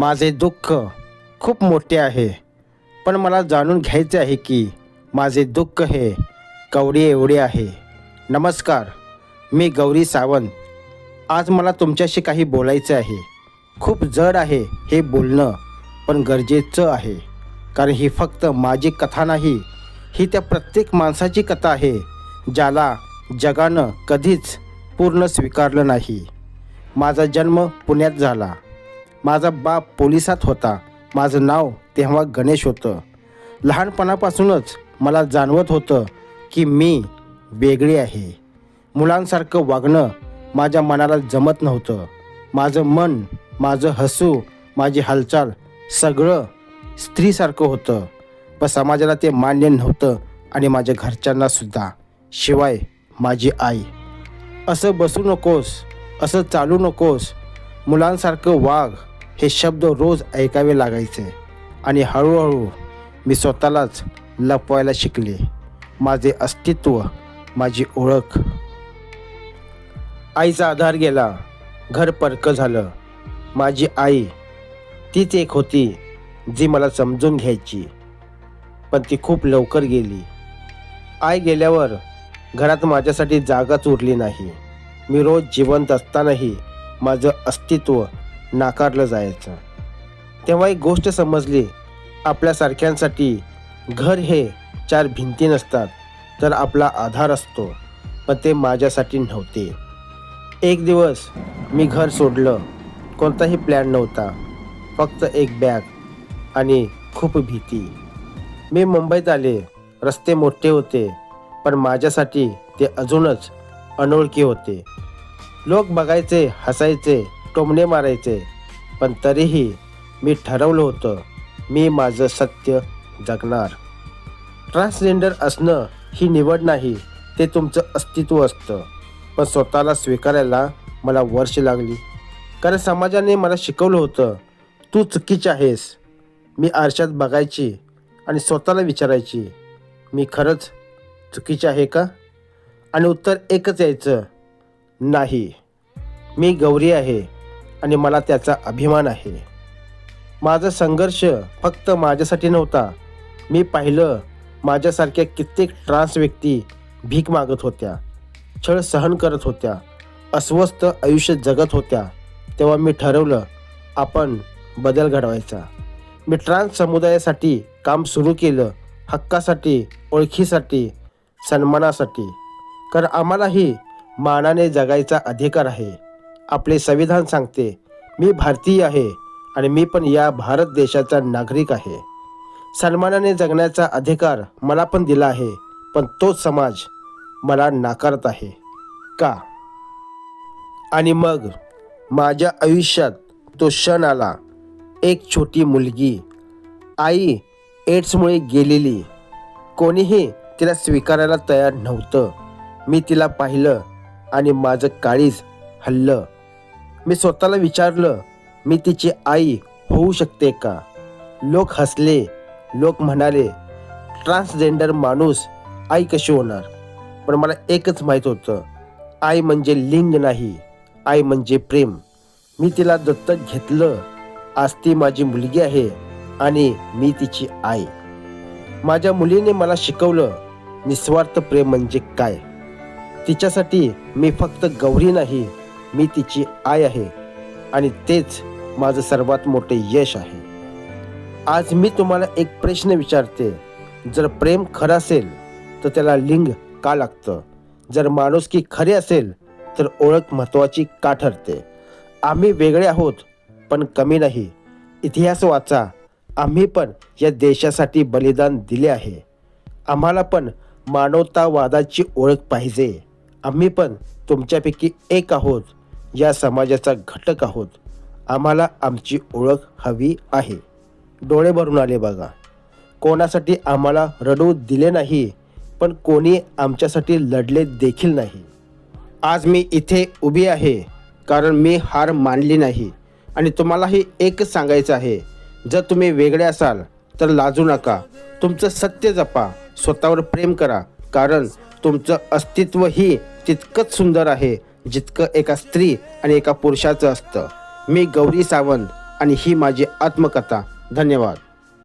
माझे दुःख खूप मोठे आहे. पण मला जाणून घ्यायचे आहे की माझे दुःख हे कवडी एवढे आहे. नमस्कार मी गौरी सावंत. आज मला तुमच्याशी काही बोलायचं आहे. खूप जड आहे हे बोलणं पण गरजेचं आहे. कारण ही फक्त माझी कथा नाही ही त्या प्रत्येक माणसाची कथा आहे ज्याला जगानं कधीच पूर्ण स्वीकारलं नाही. माझा जन्म पुण्यात झाला. माझा बाप पोलिसात होता. माझं नाव तेव्हा गणेश होतं. लहानपणापासूनच मला जाणवत होतं की मी वेगळी आहे. मुलांसारखं वागणं माझ्या मनाला जमत नव्हतं. माझं मन माझं हसू माझी हालचाल सगळं स्त्रीसारखं होतं. पण समाजाला ते मान्य नव्हतं आणि माझ्या घरच्यांनासुद्धा शिवाय माझी आई. असं बसू नकोस असं चालू नकोस. मुलांसारखं वाघ हे शब्द रोज ऐकावे लागायचे. आणि हळूहळू मी स्वतःलाच लपवायला शिकले. माझे अस्तित्व माझी ओळख. आईचा आधार गेला. घर परकं झालं. माझी आई तीच एक होती जी मला समजून घ्यायची. पण ती खूप लवकर गेली. आई गेल्यावर घरात माझ्यासाठी जागाच उरली नाही. मी रोज जिवंत असतानाही माझं अस्तित्व नाकारलं जायचं. तेव्हा एक गोष्ट समजली आपल्यासारख्यांसाठी घर हे चार भिंती नसतात तर आपला आधार असतो पण ते माझ्यासाठी नव्हते. एक दिवस मी घर सोडलं कोणताही प्लॅन नव्हता फक्त एक बॅग आणि खूप भीती. मी मुंबईत आले रस्ते मोठे होते पण माझ्यासाठी ते अजूनच अनोळखी होते. लोक बघायचे हसायचे टोमणे मारायचे. पण तरीही मी ठरवलं होतं मी माझं सत्य जगणार. ट्रान्सजेंडर असणं ही निवड नाही ते तुमचं अस्तित्व असतं. पण स्वतःला स्वीकारायला मला वर्ष लागली. कारण समाजाने मला शिकवलं होतं तू चुकीची आहेस. मी आरशात बघायची आणि स्वतःला विचारायची मी खरंच चुकीचे आहे का? आणि उत्तर एकच यायचं नाही. मी गौरी आहे. आणि मला त्याचा अभिमान आहे. माझा संघर्ष फक्त माझ्यासाठी नव्हता. मी पाहिलं माझ्यासारख्या कित्येक ट्रान्स व्यक्ती भीक मागत होत्या छळ सहन करत होत्या अस्वस्थ आयुष्य जगत होत्या. तेव्हा मी ठरवलं आपण बदल घडवायचा. मी ट्रान्स समुदायासाठी काम सुरू केलं हक्कासाठी ओळखीसाठी सन्मानासाठी. कारण आम्हालाही मानाने जगायचा अधिकार आहे. आपले संविधान सांगते. मी भारतीय आहे आणि मी पण या भारत देशाचा नागरिक आहे. सन्मानाने जगण्याचा अधिकार मला पण दिला आहे पण तोच समाज मला नाकारत आहे. का? आणि मग माझ्या आयुष्यात तो क्षण आला. एक छोटी मुलगी आई एड्समुळे गेलेली. कोणीही तिला स्वीकारायला तयार नव्हतं. मी तिला पाहिलं आणि माझं काळीज हल्लं. मी स्वतःला विचारलं मी तिची आई होऊ शकते का? लोक हसले लोक म्हणाले ट्रान्सजेंडर माणूस आई कशी होणार? पण मला एकच माहीत होतं आई म्हणजे लिंग नाही आई म्हणजे प्रेम. मी तिला दत्तक घेतलं आज ती माझी मुलगी आहे आणि मी तिची आई. माझ्या मुलीने मला शिकवलं निस्वार्थ प्रेम म्हणजे काय? तिच्यासाठी मी फक्त गौरी नाही मी तिची आई आहे आणि तेच माझं सर्वात मोठे यश आहे. आज मी तुम्हाला एक प्रश्न विचारते. जर प्रेम खरं असेल तर त्याला लिंग का लागतं? जर माणूस की खरी असेल तर ओळख महत्त्वाची का ठरते? आम्ही वेगळे आहोत पण कमी नाही. इतिहास वाचा. आम्ही पण या देशासाठी बलिदान दिले आहे. आम्हाला पण मानवतावादाची ओळख पाहिजे. आम्ही पण तुमच्यापैकी एक आहोत. या समाजाचा घटक आहोत. आम्हाला आमची ओळख हवी आहे. डोळे भरून आले बघा. कोणासाठी आम्हाला रडू दिले नाही पण कोणी आमच्यासाठी लढले देखील नाही. आज मी इथे उभी आहे कारण मी हार मानली नाही. आणि तुम्हालाही एकच सांगायचं आहे. जर तुम्ही वेगळे असाल तर लाजू नका. तुमचं सत्य जपा. स्वतःवर प्रेम करा कारण तुमचं अस्तित्वही तितकंच सुंदर आहे. जितकं एका स्त्री आणि एका पुरुषाचं असतं. मी गौरी सावंत आणि ही माझी आत्मकथा. धन्यवाद.